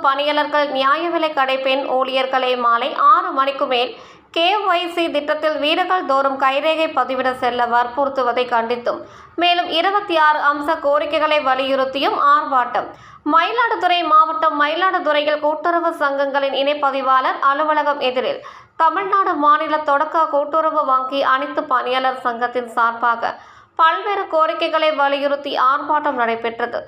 பணியாளர்கள் நியாய விலை கடை பெண் ஊழியர்களை மாலை ஆறு மணிக்கு மேல் கேஒய்சி திட்டத்தில் வீடுகள் தோறும் கைரேகை பதிவிட செல்ல வற்புறுத்துவதை கண்டித்தும் மேலும் இருபத்தி ஆறு அம்ச கோரிக்கைகளை வலியுறுத்தியும் ஆர்ப்பாட்டம். மயிலாடுதுறை மாவட்டம் மயிலாடுதுறையில் கூட்டுறவு சங்கங்களின் இணைப்பதிவாளர் அலுவலகம் எதிரில் தமிழ்நாடு மாநில தொடக்க கூட்டுறவு வங்கி அனைத்து பணியாளர் சங்கத்தின் சார்பாக பல்வேறு கோரிக்கைகளை வலியுறுத்தி ஆர்ப்பாட்டம் நடைபெற்றது.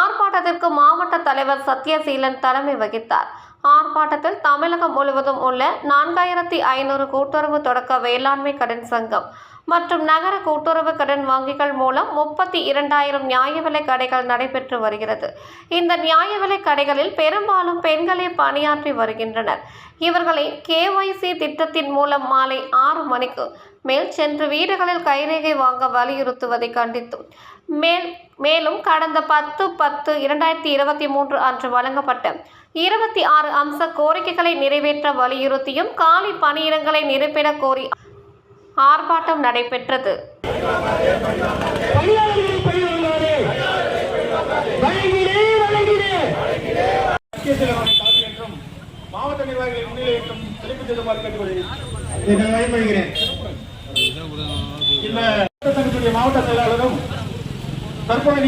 ஆர்ப்பாட்டத்திற்கு மாவட்ட தலைவர் சத்யசீலன் தலைமை வகித்தார். ஆர்ப்பாட்டத்தில் தமிழகம் முழுவதும் உள்ள நான்காயிரத்தி ஐநூறு கூட்டுறவு தொடக்க வேளாண்மை கடன் சங்கம் மற்றும் நகர கூட்டுறவு கடன் வங்கிகள் மூலம் முப்பத்தி இரண்டாயிரம் நியாய விலை கடைகள் நடைபெற்று வருகிறது. இந்த நியாய விலை கடைகளில் பெரும்பாலும் பெண்களே பணியாற்றி வருகின்றனர். இவர்களை கேஒய்சி திட்டத்தின் மூலம் மாலை ஆறு மணிக்கு மேல் சென்று வீடுகளில் கைரேகை வாங்க வலியுறுத்துவதை கண்டித்தும். மேல் மேலும் கடந்த பத்து பத்து இரண்டாயிரத்தி இருபத்தி மூன்று அன்று வழங்கப்பட்ட இருபத்தி ஆறு அம்ச கோரிக்கைகளை நிறைவேற்ற வலியுறுத்தியும் காலி பணியிடங்களை நிரப்பிடக் கோரி ஆர்ப்பாட்டம் நடைபெற்றது. மாவட்ட நிர்வாகிகள் முன்னிலை என்றும் சிறப்பு செய்துமாறு கேட்டுக்கொள்கிறேன் மாவட்ட செயலாளரும் தற்போது